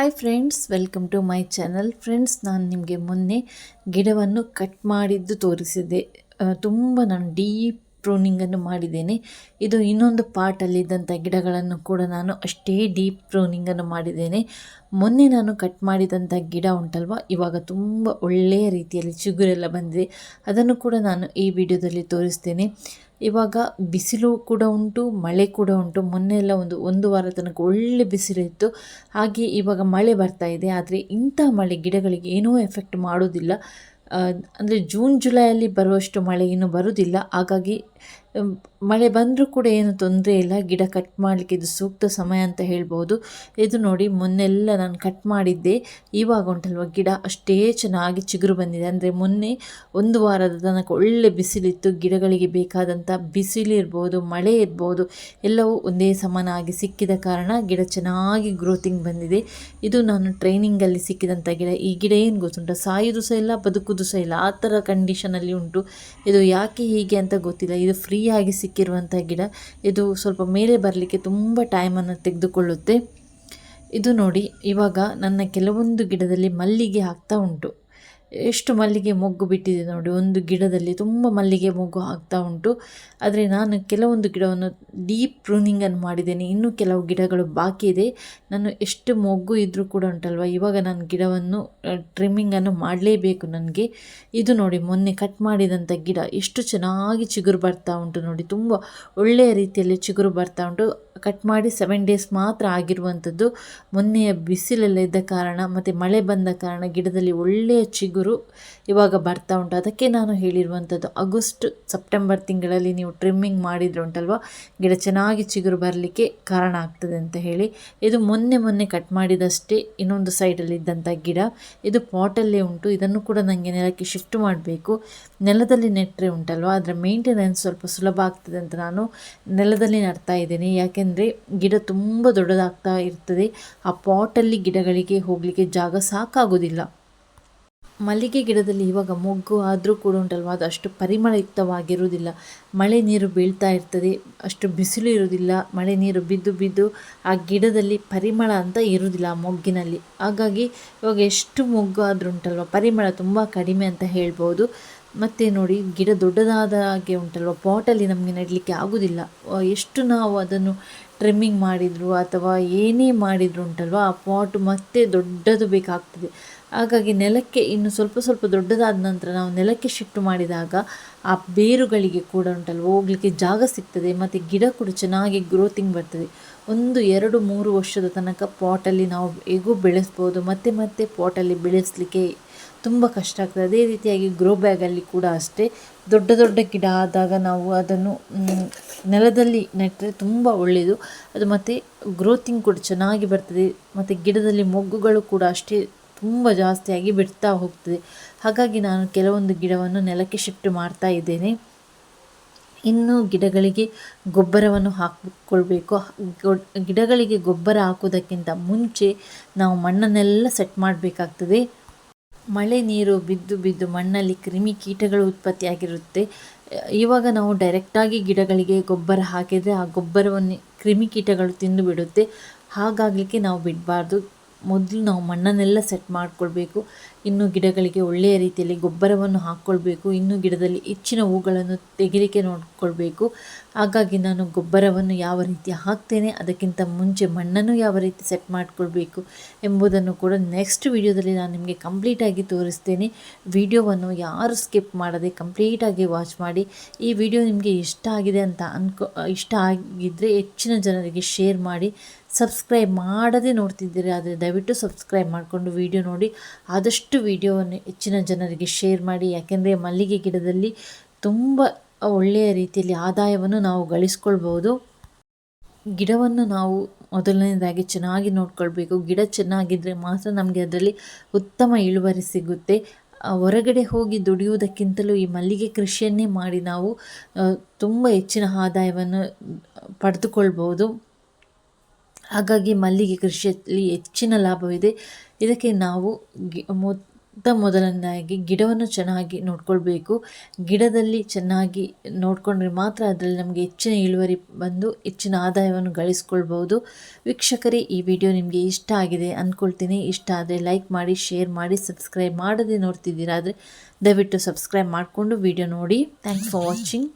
Hi friends welcome to my channel friends ನಾನು ನಿಮಗೆ ಮೊನ್ನೆ ಗಿಡವನ್ನು ಕಟ್ ಮಾಡಿದ್ದು ತೋರಿಸಿದ್ದೆ. ಆ, ತುಂಬ ನಾನು ಡೀಪ್ ಪ್ರೂನಿಂಗನ್ನು ಮಾಡಿದ್ದೇನೆ. ಇದು ಇನ್ನೊಂದು ಪಾರ್ಟಲ್ಲಿದ್ದಂಥ ಗಿಡಗಳನ್ನು ಕೂಡ ನಾನು ಅಷ್ಟೇ ಡೀಪ್ ಪ್ರೂನಿಂಗನ್ನು ಮಾಡಿದ್ದೇನೆ. ಮೊನ್ನೆ ನಾನು ಕಟ್ ಮಾಡಿದಂಥ ಗಿಡ ಉಂಟಲ್ವ? ಇವಾಗ ತುಂಬ ಒಳ್ಳೆಯ ರೀತಿಯಲ್ಲಿ ಚಿಗುರೆಲ್ಲ ಬಂದಿದೆ. ಅದನ್ನು ಕೂಡ ನಾನು ಈ ವಿಡಿಯೋದಲ್ಲಿ ತೋರಿಸ್ತೇನೆ. ಇವಾಗ ಬಿಸಿಲು ಕೂಡ ಉಂಟು, ಮಳೆ ಕೂಡ ಉಂಟು. ಮೊನ್ನೆ ಎಲ್ಲ ಒಂದು ಒಂದು ವಾರ ತನಕ ಒಳ್ಳೆ ಬಿಸಿಲು ಇತ್ತು. ಹಾಗೆ ಇವಾಗ ಮಳೆ ಬರ್ತಾ ಇದೆ. ಆದರೆ ಇಂಥ ಮಳೆ ಗಿಡಗಳಿಗೆ ಏನೂ ಎಫೆಕ್ಟ್ ಮಾಡೋದಿಲ್ಲ. ಅಂದರೆ ಜೂನ್ ಜುಲೈಯಲ್ಲಿ ಬರುವಷ್ಟು ಮಳೆ ಇನ್ನೂ ಬರುವುದಿಲ್ಲ ಹಾಗಾಗಿ ಮಳೆ ಬಂದರೂ ಕೂಡ ಏನು ತೊಂದರೆ ಇಲ್ಲ. ಗಿಡ ಕಟ್ ಮಾಡಲಿಕ್ಕೆ ಇದು ಸೂಕ್ತ ಸಮಯ ಅಂತ ಹೇಳ್ಬೋದು. ಇದು ನೋಡಿ ಮೊನ್ನೆಲ್ಲ ನಾನು ಕಟ್ ಮಾಡಿದ್ದೆ. ಇವಾಗ ಉಂಟಲ್ವ ಗಿಡ? ಅಷ್ಟೇ ಚೆನ್ನಾಗಿ ಚಿಗುರು ಬಂದಿದೆ. ಅಂದರೆ ಮೊನ್ನೆ ಒಂದು ವಾರದ ತನಕ ಒಳ್ಳೆ ಬಿಸಿಲಿತ್ತು. ಗಿಡಗಳಿಗೆ ಬೇಕಾದಂಥ ಬಿಸಿಲಿರ್ಬೋದು ಮಳೆ ಇರ್ಬೋದು, ಎಲ್ಲವೂ ಒಂದೇ ಸಮನಾಗಿ ಸಿಕ್ಕಿದ ಕಾರಣ ಗಿಡ ಚೆನ್ನಾಗಿ ಗ್ರೋತಿಂಗ್ ಬಂದಿದೆ. ಇದು ನಾನು ಟ್ರೈನಿಂಗಲ್ಲಿ ಸಿಕ್ಕಿದಂಥ ಗಿಡ. ಈ ಗಿಡ ಏನು ಗೊತ್ತುಂಟ? ಸಾಯೋದು ಸಹ ಇಲ್ಲ, ಬದುಕುದು ಸಹ ಇಲ್ಲ. ಆ ಥರ ಕಂಡೀಷನಲ್ಲಿ ಉಂಟು. ಇದು ಯಾಕೆ ಹೀಗೆ ಅಂತ ಗೊತ್ತಿಲ್ಲ. ಇದು ಫ್ರೀಯಾಗಿ ಸಿಕ್ಕಿರುವಂಥ ಗಿಡ. ಇದು ಸ್ವಲ್ಪ ಮೇಲೆ ಬರಲಿಕ್ಕೆ ತುಂಬ ಟೈಮನ್ನು ತೆಗೆದುಕೊಳ್ಳುತ್ತೆ. ಇದು ನೋಡಿ, ಇವಾಗ ನನ್ನ ಕೆಲವೊಂದು ಗಿಡದಲ್ಲಿ ಮಲ್ಲಿಗೆ ಆಗ್ತಾ ಉಂಟು. ಎಷ್ಟು ಮಲ್ಲಿಗೆ ಮೊಗ್ಗು ಬಿಟ್ಟಿದೆ ನೋಡಿ, ಒಂದು ಗಿಡದಲ್ಲಿ ತುಂಬ ಮಲ್ಲಿಗೆ ಮೊಗ್ಗು ಆಗ್ತಾ ಉಂಟು. ಆದರೆ ನಾನು ಕೆಲವೊಂದು ಗಿಡವನ್ನು ಡೀಪ್ ಪ್ರೂನಿಂಗನ್ನು ಮಾಡಿದ್ದೇನೆ. ಇನ್ನೂ ಕೆಲವು ಗಿಡಗಳು ಬಾಕಿ ಇದೆ. ನಾನು ಎಷ್ಟು ಮೊಗ್ಗು ಇದ್ದರೂ ಕೂಡ ಉಂಟಲ್ವ? ಇವಾಗ ನಾನು ಗಿಡವನ್ನು ಟ್ರಿಮ್ಮಿಂಗನ್ನು ಮಾಡಲೇಬೇಕು ನನಗೆ. ಇದು ನೋಡಿ, ಮೊನ್ನೆ ಕಟ್ ಮಾಡಿದಂಥ ಗಿಡ. ಎಷ್ಟು ಚೆನ್ನಾಗಿ ಚಿಗುರು ಬರ್ತಾ ಉಂಟು ನೋಡಿ. ತುಂಬ ಒಳ್ಳೆಯ ರೀತಿಯಲ್ಲಿ ಚಿಗುರು ಬರ್ತಾ ಉಂಟು. ಕಟ್ ಮಾಡಿ ಸೆವೆನ್ ಡೇಸ್ ಮಾತ್ರ ಆಗಿರುವಂಥದ್ದು ಮೊನ್ನೆಯ ಬಿಸಿಲೆಲ್ಲ ಇದ್ದ ಕಾರಣ ಮತ್ತು ಮಳೆ ಬಂದ ಕಾರಣ ಗಿಡದಲ್ಲಿ ಒಳ್ಳೆಯ ಚಿಗುರು ಇವಾಗ ಬರ್ತಾ ಉಂಟು. ಅದಕ್ಕೆ ನಾನು ಹೇಳಿರುವಂಥದ್ದು, ಆಗಸ್ಟ್, ಸೆಪ್ಟೆಂಬರ್ ತಿಂಗಳಲ್ಲಿ ನೀವು ಟ್ರಿಮ್ಮಿಂಗ್ ಮಾಡಿದ್ರೆ ಉಂಟಲ್ವ? ಗಿಡ ಚೆನ್ನಾಗಿ ಚಿಗುರು ಬರಲಿಕ್ಕೆ ಕಾರಣ ಆಗ್ತದೆ ಅಂತ ಹೇಳಿ. ಇದು ಮೊನ್ನೆ ಮೊನ್ನೆ ಕಟ್ ಮಾಡಿದಷ್ಟೇ ಇನ್ನೊಂದು ಸೈಡಲ್ಲಿ ಇದ್ದಂಥ ಗಿಡ. ಇದು ಪಾಟಲ್ಲೇ ಉಂಟು. ಇದನ್ನು ಕೂಡ ನನಗೆ ನೆಲಕ್ಕೆ ಶಿಫ್ಟ್ ಮಾಡಬೇಕು. ನೆಲದಲ್ಲಿ ನೆಟ್ಟರೆ ಉಂಟಲ್ವ? ಅದರ ಮೇಂಟೆನೆನ್ಸ್ ಸ್ವಲ್ಪ ಸುಲಭ ಆಗ್ತದೆ ಅಂತ ನಾನು ನೆಲದಲ್ಲಿ ನಡ್ತಾ ಇದ್ದೇನೆ. ಯಾಕೆಂದರೆ ಗಿಡ ತುಂಬ ದೊಡ್ಡದಾಗ್ತಾ ಇರ್ತದೆ. ಆ ಪಾಟಲ್ಲಿ ಗಿಡಗಳಿಗೆ ಹೋಗಲಿಕ್ಕೆ ಜಾಗ ಸಾಕಾಗೋದಿಲ್ಲ. ಮಲ್ಲಿಗೆ ಗಿಡದಲ್ಲಿ ಇವಾಗ ಮೊಗ್ಗು ಆದರೂ ಕೂಡ ಉಂಟಲ್ವ? ಅದು ಅಷ್ಟು ಪರಿಮಳಯುಕ್ತವಾಗಿರುವುದಿಲ್ಲ. ಮಳೆ ನೀರು ಬೀಳ್ತಾ ಇರ್ತದೆ, ಅಷ್ಟು ಬಿಸಿಲು ಇರುವುದಿಲ್ಲ. ಮಳೆ ನೀರು ಬಿದ್ದು ಬಿದ್ದು ಆ ಗಿಡದಲ್ಲಿ ಪರಿಮಳ ಅಂತ ಇರುವುದಿಲ್ಲ ಆ ಮೊಗ್ಗಿನಲ್ಲಿ. ಹಾಗಾಗಿ ಇವಾಗ ಎಷ್ಟು ಮೊಗ್ಗು ಆದರೂ ಉಂಟಲ್ವ? ಪರಿಮಳ ತುಂಬ ಕಡಿಮೆ ಅಂತ ಹೇಳ್ಬೋದು. ಮತ್ತು ನೋಡಿ, ಗಿಡ ದೊಡ್ಡದಾದ ಹಾಗೆ ಉಂಟಲ್ವ? ಪಾಟಲ್ಲಿ ನಮಗೆ ನೆಡಲಿಕ್ಕೆ ಆಗೋದಿಲ್ಲ. ಎಷ್ಟು ನಾವು ಅದನ್ನು ಟ್ರಿಮ್ಮಿಂಗ್ ಮಾಡಿದ್ರು ಅಥವಾ ಏನೇ ಮಾಡಿದ್ರು ಉಂಟಲ್ವ? ಆ ಪಾಟ್ ಮತ್ತೆ ದೊಡ್ಡದು ಬೇಕಾಗ್ತದೆ. ಹಾಗಾಗಿ ನೆಲಕ್ಕೆ ಇನ್ನು ಸ್ವಲ್ಪ ಸ್ವಲ್ಪ ದೊಡ್ಡದಾದ ನಂತರ ನಾವು ನೆಲಕ್ಕೆ ಶಿಫ್ಟ್ ಮಾಡಿದಾಗ ಆ ಬೇರುಗಳಿಗೆ ಕೂಡ ಉಂಟಲ್ವ, ಹೋಗಲಿಕ್ಕೆ ಜಾಗ ಸಿಗ್ತದೆ, ಮತ್ತು ಗಿಡ ಕೂಡ ಚೆನ್ನಾಗಿ ಗ್ರೋತಿಂಗ್ ಬರ್ತದೆ. ಒಂದು ಎರಡು ಮೂರು ವರ್ಷದ ತನಕ ಪಾಟಲ್ಲಿ ನಾವು ಹೇಗೂ ಬೆಳೆಸ್ಬೋದು, ಮತ್ತೆ ಮತ್ತೆ ಪಾಟಲ್ಲಿ ಬೆಳೆಸಲಿಕ್ಕೆ ತುಂಬ ಕಷ್ಟ ಆಗ್ತದೆ. ಅದೇ ರೀತಿಯಾಗಿ ಗ್ರೋ ಬ್ಯಾಗಲ್ಲಿ ಕೂಡ ಅಷ್ಟೇ, ದೊಡ್ಡ ದೊಡ್ಡ ಗಿಡ ಆದಾಗ ನಾವು ಅದನ್ನು ನೆಲದಲ್ಲಿ ನೆಟ್ಟರೆ ತುಂಬ ಒಳ್ಳೆಯದು. ಅದು ಮತ್ತು ಗ್ರೋತಿಂಗ್ ಕೂಡ ಚೆನ್ನಾಗಿ ಬರ್ತದೆ, ಮತ್ತು ಗಿಡದಲ್ಲಿ ಮೊಗ್ಗುಗಳು ಕೂಡ ಅಷ್ಟೇ ತುಂಬ ಜಾಸ್ತಿಯಾಗಿ ಬಿಡ್ತಾ ಹೋಗ್ತದೆ. ಹಾಗಾಗಿ ನಾನು ಕೆಲವೊಂದು ಗಿಡವನ್ನು ನೆಲಕ್ಕೆ ಶಿಫ್ಟ್ ಮಾಡ್ತಾ ಇದ್ದೇನೆ. ಇನ್ನು ಗಿಡಗಳಿಗೆ ಗೊಬ್ಬರವನ್ನು ಹಾಕಿಕೊಳ್ಬೇಕು. ಗಿಡಗಳಿಗೆ ಗೊಬ್ಬರ ಹಾಕೋದಕ್ಕಿಂತ ಮುಂಚೆ ನಾವು ಮಣ್ಣನ್ನೆಲ್ಲ ಸೆಟ್ ಮಾಡಬೇಕಾಗ್ತದೆ. ಮಳೆ ನೀರು ಬಿದ್ದು ಬಿದ್ದು ಮಣ್ಣಲ್ಲಿ ಕ್ರಿಮಿ ಕೀಟಗಳು ಉತ್ಪತ್ತಿಯಾಗಿರುತ್ತೆ. ಇವಾಗ ನಾವು ಡೈರೆಕ್ಟಾಗಿ ಗಿಡಗಳಿಗೆ ಗೊಬ್ಬರ ಹಾಕಿದರೆ ಆ ಗೊಬ್ಬರವನ್ನು ಕ್ರಿಮಿಕೀಟಗಳು ತಿಂದು ಬಿಡುತ್ತೆ. ಹಾಗಾಗಲಿಕ್ಕೆ ನಾವು ಬಿಡಬಾರ್ದು. ಮೊದಲು ನಾವು ಮಣ್ಣನ್ನೆಲ್ಲ ಸೆಟ್ ಮಾಡಿಕೊಳ್ಬೇಕು. ಇನ್ನು ಗಿಡಗಳಿಗೆ ಒಳ್ಳೆಯ ರೀತಿಯಲ್ಲಿ ಗೊಬ್ಬರವನ್ನು ಹಾಕ್ಕೊಳ್ಬೇಕು ಇನ್ನು ಗಿಡದಲ್ಲಿ ಹೆಚ್ಚಿನ ಹೂಗಳನ್ನು ತೆಗಿಲಿಕ್ಕೆ ನೋಡಿಕೊಳ್ಬೇಕು. ಹಾಗಾಗಿ ನಾನು ಗೊಬ್ಬರವನ್ನು ಯಾವ ರೀತಿ ಹಾಕ್ತೇನೆ, ಅದಕ್ಕಿಂತ ಮುಂಚೆ ಮಣ್ಣನ್ನು ಯಾವ ರೀತಿ ಸೆಟ್ ಮಾಡಿಕೊಳ್ಬೇಕು ಎಂಬುದನ್ನು ಕೂಡ ನೆಕ್ಸ್ಟ್ ವಿಡಿಯೋದಲ್ಲಿ ನಾನು ನಿಮಗೆ ಕಂಪ್ಲೀಟಾಗಿ ತೋರಿಸ್ತೇನೆ. ವಿಡಿಯೋವನ್ನು ಯಾರು ಸ್ಕಿಪ್ ಮಾಡದೆ ಕಂಪ್ಲೀಟಾಗಿ ವಾಚ್ ಮಾಡಿ. ಈ ವಿಡಿಯೋ ನಿಮಗೆ ಇಷ್ಟ ಆಗಿದೆ ಅಂತ ಅನ್ಕೊ, ಇಷ್ಟ ಆಗಿದ್ದರೆ ಹೆಚ್ಚಿನ ಜನರಿಗೆ ಶೇರ್ ಮಾಡಿ. ಸಬ್ಸ್ಕ್ರೈಬ್ ಮಾಡದೆ ನೋಡ್ತಿದ್ದೀರಿ, ಆದರೆ ದಯವಿಟ್ಟು ಸಬ್ಸ್ಕ್ರೈಬ್ ಮಾಡಿಕೊಂಡು ವಿಡಿಯೋ ನೋಡಿ. ಆದಷ್ಟು ವಿಡಿಯೋವನ್ನು ಹೆಚ್ಚಿನ ಜನರಿಗೆ ಶೇರ್ ಮಾಡಿ. ಯಾಕೆಂದರೆ ಮಲ್ಲಿಗೆ ಗಿಡದಲ್ಲಿ ತುಂಬ ಒಳ್ಳೆಯ ರೀತಿಯಲ್ಲಿ ಆದಾಯವನ್ನು ನಾವು ಗಳಿಸ್ಕೊಳ್ಬೋದು ಗಿಡವನ್ನು ನಾವು ಮೊದಲನೇದಾಗಿ ಚೆನ್ನಾಗಿ ನೋಡ್ಕೊಳ್ಬೇಕು. ಗಿಡ ಚೆನ್ನಾಗಿದ್ದರೆ ಮಾತ್ರ ನಮಗೆ ಅದರಲ್ಲಿ ಉತ್ತಮ ಇಳುವರಿ ಸಿಗುತ್ತೆ. ಹೊರಗಡೆ ಹೋಗಿ ದುಡಿಯುವುದಕ್ಕಿಂತಲೂ ಈ ಮಲ್ಲಿಗೆ ಕೃಷಿಯನ್ನೇ ಮಾಡಿ ನಾವು ತುಂಬ ಹೆಚ್ಚಿನ ಆದಾಯವನ್ನು ಪಡೆದುಕೊಳ್ಬೋದು ಹಾಗಾಗಿ ಮಲ್ಲಿಗೆ ಕೃಷಿಯಲ್ಲಿ ಹೆಚ್ಚಿನ ಲಾಭವಿದೆ. ಇದಕ್ಕೆ ನಾವು ಗಿ- ಮೊತ್ತ ಮೊದಲನೇದಾಗಿ ಗಿಡವನ್ನು ಚೆನ್ನಾಗಿ ನೋಡ್ಕೊಳ್ಬೇಕು. ಗಿಡದಲ್ಲಿ ಚೆನ್ನಾಗಿ ನೋಡಿಕೊಂಡ್ರೆ ಮಾತ್ರ ಅದರಲ್ಲಿ ನಮಗೆ ಹೆಚ್ಚಿನ ಇಳುವರಿ ಬಂದು ಹೆಚ್ಚಿನ ಆದಾಯವನ್ನು ಗಳಿಸ್ಕೊಳ್ಬೋದು. ವೀಕ್ಷಕರೇ, ಈ ವಿಡಿಯೋ ನಿಮಗೆ ಇಷ್ಟ ಆಗಿದೆ ಅಂದ್ಕೊಳ್ತೀನಿ ಇಷ್ಟ ಆದರೆ ಲೈಕ್ ಮಾಡಿ, ಶೇರ್ ಮಾಡಿ, ಸಬ್ಸ್ಕ್ರೈಬ್ ಮಾಡದೆ ನೋಡ್ತಿದ್ದೀರಾ ಆದರೆ ದಯವಿಟ್ಟು ಸಬ್ಸ್ಕ್ರೈಬ್ ಮಾಡಿಕೊಂಡು ವಿಡಿಯೋ ನೋಡಿ. Thanks for watching.